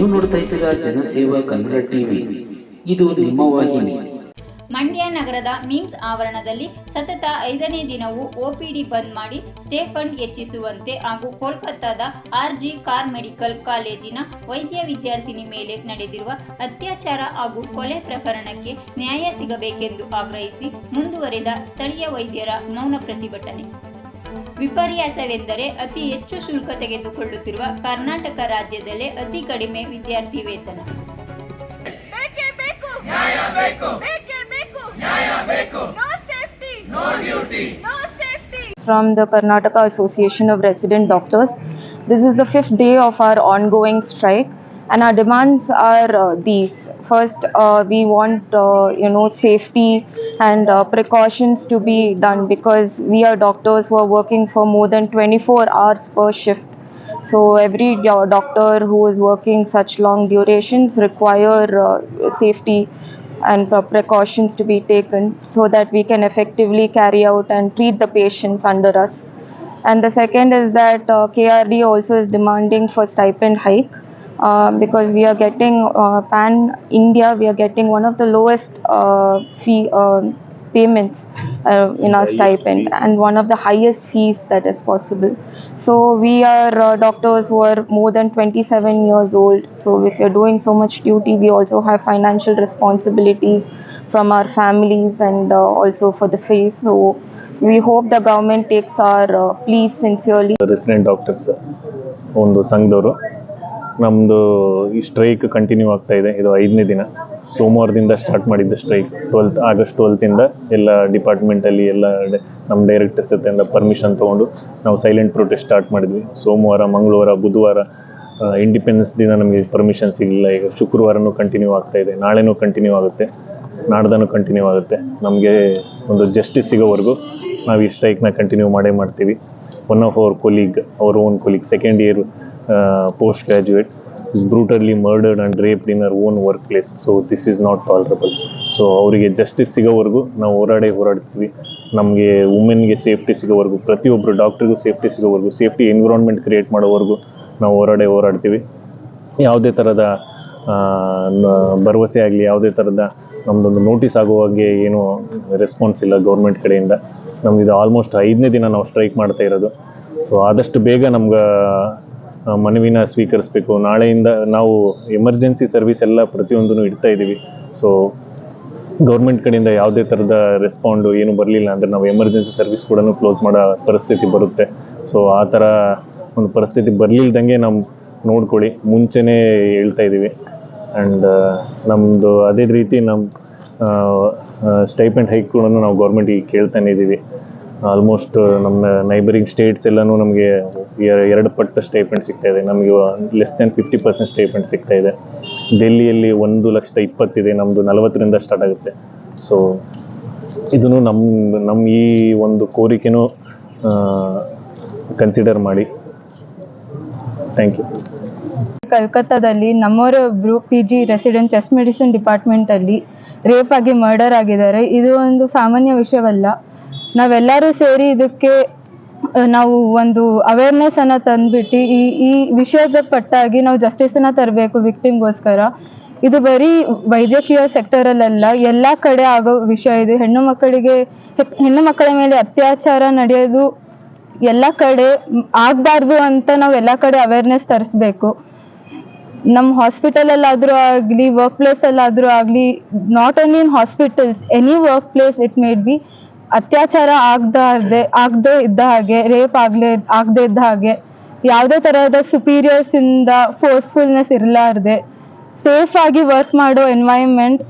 ನೀವು ನೋಡ್ತಾ ಇದ್ದೀರಾ ಜನಸೇವಾ ಕನ್ನಡ ಟಿವಿ. ಇದು ನಿಮ್ಮ ವಾಹಿನಿ. ಮಂಡ್ಯ ನಗರದ ಮಿಮ್ಸ್ ಆವರಣದಲ್ಲಿ ಸತತ ಐದನೇ ದಿನವೂ ಒಪಿಡಿ ಬಂದ್ ಮಾಡಿ ಸ್ಟೇ ಫಂಡ್ ಹೆಚ್ಚಿಸುವಂತೆ ಹಾಗೂ ಕೋಲ್ಕತ್ತಾದ ಆರ್ಜಿ ಕಾರ್ ಮೆಡಿಕಲ್ ಕಾಲೇಜಿನ ವೈದ್ಯ ವಿದ್ಯಾರ್ಥಿನಿ ಮೇಲೆ ನಡೆದಿರುವ ಅತ್ಯಾಚಾರ ಹಾಗೂ ಕೊಲೆ ಪ್ರಕರಣಕ್ಕೆ ನ್ಯಾಯ ಸಿಗಬೇಕೆಂದು ಆಗ್ರಹಿಸಿ ಮುಂದುವರೆದ ಸ್ಥಳೀಯ ವೈದ್ಯರ ಮೌನ ಪ್ರತಿಭಟನೆ. ವಿಪರ್ಯಾಸವೆಂದರೆ ಅತಿ ಹೆಚ್ಚು ಶುಲ್ಕ ತೆಗೆದುಕೊಳ್ಳುತ್ತಿರುವ ಕರ್ನಾಟಕ ರಾಜ್ಯದಲ್ಲೇ ಅತಿ ಕಡಿಮೆ ವಿದ್ಯಾರ್ಥಿ ವೇತನ from the Karnataka association of resident doctors this no the fifth day of safety from the Karnataka Association of Resident Doctors. This is the fifth day of our ongoing strike, and our demands are uh, these. First, uh, we want uh, you know safety and precautions to be done because we are doctors who are working for more than 24 hours per shift. So every doctor who is working such long durations require safety and precautions to be taken so that we can effectively carry out and treat the patients under us. And the second is that uh, KRD also is demanding for stipend hike because we are getting uh, pan India we are getting one of the lowest uh, fee uh, payments uh, in our stipend and one of the highest fees that is possible. So we are uh, doctors who are more than 27 years old. So if you're doing so much duty, we also have financial responsibilities from our families and uh, also for the fees. So we hope the government takes our uh, pleas sincerely. Resident doctors ಒಂದು ಸಂಘದವರು ನಮ್ಮದು ಈ strike continue ಆಗ್ತಾ ಇದೆ. ಇದು ಐದನೇ ದಿನ. ಸೋಮವಾರದಿಂದ ಸ್ಟಾರ್ಟ್ ಮಾಡಿದ್ದು ಸ್ಟ್ರೈಕ್ ಟ್ವೆಲ್ತ್ ಆಗಸ್ಟ್ ಟ್ವೆಲ್ತಿಂದ ಎಲ್ಲ ಡಿಪಾರ್ಟ್ಮೆಂಟಲ್ಲಿ ಎಲ್ಲ ನಮ್ಮ ಡೈರೆಕ್ಟರ್ಸ್ ಹತ್ತಿರ ಪರ್ಮಿಷನ್ ತೊಗೊಂಡು ನಾವು ಸೈಲೆಂಟ್ ಪ್ರೊಟೆಸ್ಟ್ ಸ್ಟಾರ್ಟ್ ಮಾಡಿದ್ವಿ. ಸೋಮವಾರ, ಮಂಗಳವಾರ, ಬುಧವಾರ ಇಂಡಿಪೆಂಡೆನ್ಸ್ ದಿನ ನಮಗೆ ಪರ್ಮಿಷನ್ ಸಿಗಲಿಲ್ಲ. ಈಗ ಶುಕ್ರವಾರನೂ ಕಂಟಿನ್ಯೂ ಆಗ್ತಾ ಇದೆ. ನಾಳೆನೂ ಕಂಟಿನ್ಯೂ ಆಗುತ್ತೆ. ನಾಡ್ದನೂ ಕಂಟಿನ್ಯೂ ಆಗುತ್ತೆ. ನಮಗೆ ಒಂದು ಜಸ್ಟಿಸ್ ಸಿಗೋವರೆಗೂ ನಾವು ಈ ಸ್ಟ್ರೈಕ್ನ ಕಂಟಿನ್ಯೂ ಮಾಡೇ ಮಾಡ್ತೀವಿ. One of our colleague our own colleague second year post graduate is brutally murdered and raped in her own workplace. So this is not tolerable so ಅವರಿಗೆ ಜಸ್ಟಿಸ್ ಸಿಗೋವರೆಗೂ ನಾವು ಹೋರಾಡೇ ಹೋರಾಡ್ತೀವಿ. ನಮಗೆ ವುಮೆನ್ಗೆ ಸೇಫ್ಟಿ ಸಿಗೋವರೆಗೂ ಪ್ರತಿಯೊಬ್ಬರು ಡಾಕ್ಟ್ರಿಗೂ ಸೇಫ್ಟಿ ಸಿಗೋವರೆಗೂ ಸೇಫ್ಟಿ ಎನ್ವಿರಾನ್ಮೆಂಟ್ ಕ್ರಿಯೇಟ್ ಮಾಡೋವರೆಗೂ ನಾವು ಹೋರಾಡೇ ಹೋರಾಡ್ತೀವಿ. ಯಾವುದೇ ಥರದ ಭರವಸೆ ಆಗಲಿ, ಯಾವುದೇ ಥರದ ನಮ್ಮದೊಂದು ನೋಟಿಸ್ ಆಗುವಾಗೆ ಏನೂ ರೆಸ್ಪಾನ್ಸ್ ಇಲ್ಲ ಗೌರ್ಮೆಂಟ್ ಕಡೆಯಿಂದ. ನಮ್ದು ಇದು ಆಲ್ಮೋಸ್ಟ್ ಐದನೇ ದಿನ ನಾವು ಸ್ಟ್ರೈಕ್ ಮಾಡ್ತಾ ಇರೋದು. ಸೊ ಆದಷ್ಟು ಬೇಗ ನಮ್ಗೆ ಮನವಿನ ಸ್ವೀಕರಿಸಬೇಕು. ನಾಳೆಯಿಂದ ನಾವು ಎಮರ್ಜೆನ್ಸಿ ಸರ್ವಿಸ್ ಎಲ್ಲ ಪ್ರತಿಯೊಂದನ್ನು ಇಡ್ತಾ ಇದ್ದೀವಿ. ಸೊ ಗೌರ್ಮೆಂಟ್ ಕಡೆಯಿಂದ ಯಾವುದೇ ಥರದ ರೆಸ್ಪಾಂಡು ಏನು ಬರಲಿಲ್ಲ ಅಂದರೆ ನಾವು ಎಮರ್ಜೆನ್ಸಿ ಸರ್ವಿಸ್ ಕೂಡ ಕ್ಲೋಸ್ ಮಾಡೋ ಪರಿಸ್ಥಿತಿ ಬರುತ್ತೆ. ಸೊ ಆ ಥರ ಒಂದು ಪರಿಸ್ಥಿತಿ ಬರಲಿಲ್ದಂಗೆ ನಾವು ನೋಡ್ಕೊಳ್ಳಿ. ಮುಂಚೆನೇ ಹೇಳ್ತಾ ಇದ್ದೀವಿ. ಆ್ಯಂಡ್ ನಮ್ಮದು ಅದೇ ರೀತಿ ನಮ್ಮ ಸ್ಟೈಪೆಂಟ್ ಹೈಕ್ ಕೂಡ ನಾವು ಗೌರ್ಮೆಂಟಿಗೆ ಕೇಳ್ತಾನೆ ಇದ್ದೀವಿ. ಆಲ್ಮೋಸ್ಟ್ ನಮ್ಮ ನೈಬರಿಂಗ್ ಸ್ಟೇಟ್ಸ್ ಎಲ್ಲನೂ ನಮಗೆ ಎರಡು ಪಟ್ಟು ಸ್ಟೇಟ್ಮೆಂಟ್ ಸಿಗ್ತಾ ಇದೆ. ನಮಗೆ less than fifty percent statement ಸಿಗ್ತಾ ಇದೆ. ಡೆಲ್ಲಿಯಲ್ಲಿ ಒಂದು ಲಕ್ಷದ ಇಪ್ಪತ್ತಿದೆ ನಮ್ಮದು ನಲವತ್ತರಿಂದ ಸ್ಟಾರ್ಟ್ ಆಗುತ್ತೆ. ಸೊ ಇದನ್ನು ನಮ್ಮ ನಮ್ಮ ಈ ಒಂದು ಕೋರಿಕೆನೂ ಕನ್ಸಿಡರ್ ಮಾಡಿ. ಥ್ಯಾಂಕ್ ಯು ಕಲ್ಕತ್ತಾದಲ್ಲಿ ನಮ್ಮವರೊಬ್ರು P G resident chest medicine ಡಿಪಾರ್ಟ್ಮೆಂಟಲ್ಲಿ rape ಆಗಿ ಮರ್ಡರ್ ಆಗಿದ್ದಾರೆ. ಇದು ಒಂದು ಸಾಮಾನ್ಯ ವಿಷಯವಲ್ಲ. ನಾವೆಲ್ಲರೂ ಸೇರಿ ಇದಕ್ಕೆ ನಾವು ಒಂದು ಅವೇರ್ನೆಸ್ ಅನ್ನ ತಂದ್ಬಿಟ್ಟು ಈ ಈ ವಿಷಯದ ಪಟ್ಟಾಗಿ ನಾವು ಜಸ್ಟಿಸ್ ಅನ್ನ ತರಬೇಕು ವಿಕ್ಟಿಮ್ಗೋಸ್ಕರ ಇದು ಬರೀ ವೈದ್ಯಕೀಯ ಸೆಕ್ಟರ್ ಅಲ್ಲ ಎಲ್ಲ ಕಡೆ ಆಗೋ ವಿಷಯ ಇದು. ಹೆಣ್ಣು ಮಕ್ಕಳಿಗೆ, ಹೆಣ್ಣು ಮಕ್ಕಳ ಮೇಲೆ ಅತ್ಯಾಚಾರ ನಡೆಯೋದು ಎಲ್ಲ ಕಡೆ ಆಗ್ಬಾರ್ದು ಅಂತ ನಾವು ಎಲ್ಲ ಕಡೆ ಅವೇರ್ನೆಸ್ ತರಿಸ್ಬೇಕು. ನಮ್ಮ ಹಾಸ್ಪಿಟಲಲ್ಲಾದರೂ ಆಗಲಿ ವರ್ಕ್ ಪ್ಲೇಸಲ್ಲಾದರೂ ಆಗಲಿ not only in hospitals any workplace it may be ಅತ್ಯಾಚಾರ ಆಗದೆ ಆಗದೆ ಇದ್ದ ಹಾಗೆ ರೇಪ್ ಆಗಲೇ, ಆಗದೆ ಇದ್ದ ಹಾಗೆ, ಯಾವುದೇ ತರಹದ ಸುಪೀರಿಯರ್ಸ್ ಇಂದ ಫೋರ್ಸ್ಫುಲ್ನೆಸ್ ಇರಲಾರ್ದೆ ಸೇಫ್ ಆಗಿ ವರ್ಕ್ ಮಾಡೋ ಎನ್ವೈರ್ಮೆಂಟ್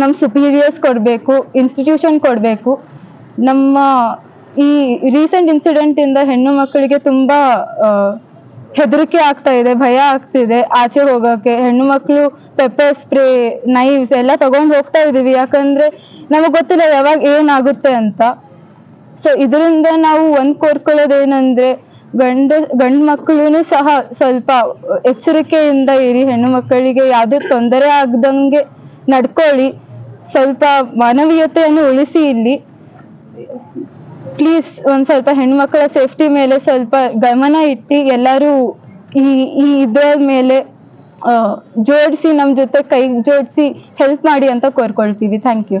ನಮ್ಮ ಸುಪೀರಿಯರ್ಸ್ ಕೊಡಬೇಕು ಇನ್ಸ್ಟಿಟ್ಯೂಷನ್ ಕೊಡಬೇಕು. ನಮ್ಮ ಈ ರೀಸೆಂಟ್ ಇನ್ಸಿಡೆಂಟ್ ಇಂದ ಹೆಣ್ಣು ಮಕ್ಕಳಿಗೆ ತುಂಬಾ ಹೆದರಿಕೆ ಆಗ್ತಾ ಇದೆ, ಭಯ ಆಗ್ತಿದೆ ಆಚೆ ಹೋಗೋಕೆ. ಹೆಣ್ಣು ಮಕ್ಕಳು ಪೆಪ್ಪರ್ ಸ್ಪ್ರೇ ನೈವ್ಸ್ ಎಲ್ಲ ತಗೊಂಡು ಹೋಗ್ತಾ ಇದೀವಿ. ಯಾಕಂದ್ರೆ ನಮಗ್ ಗೊತ್ತಿಲ್ಲ ಯಾವಾಗ ಏನಾಗುತ್ತೆ ಅಂತ. ಸೊ ಇದರಿಂದ ನಾವು ಒಂದ್ ಕೋರ್ಕೊಳ್ಳೋದೇನಂದ್ರೆ ಗಂಡ, ಗಂಡ್ ಮಕ್ಕಳು ಸಹ ಸ್ವಲ್ಪ ಎಚ್ಚರಿಕೆಯಿಂದ ಇರಿ, ಹೆಣ್ಣು ಮಕ್ಕಳಿಗೆ ಯಾವುದೇ ತೊಂದರೆ ಆಗದಂಗೆ ನಡ್ಕೊಳ್ಳಿ. ಸ್ವಲ್ಪ ಮಾನವೀಯತೆಯನ್ನು ಉಳಿಸಿ ಇಲ್ಲಿ. ಪ್ಲೀಸ್ ಒಂದ್ ಸ್ವಲ್ಪ ಹೆಣ್ಮಕ್ಳ ಸೇಫ್ಟಿ ಮೇಲೆ ಸ್ವಲ್ಪ ಗಮನ ಇಟ್ಟು ಎಲ್ಲರೂ ಈ ಈ ಇದ್ರ ಮೇಲೆ ಜೋಡಿಸಿ ನಮ್ಮ ಜೊತೆ ಕೈ ಜೋಡಿಸಿ ಹೆಲ್ಪ್ ಮಾಡಿ ಅಂತ ಕೋರ್ಕೊಳ್ತೀವಿ. Thank you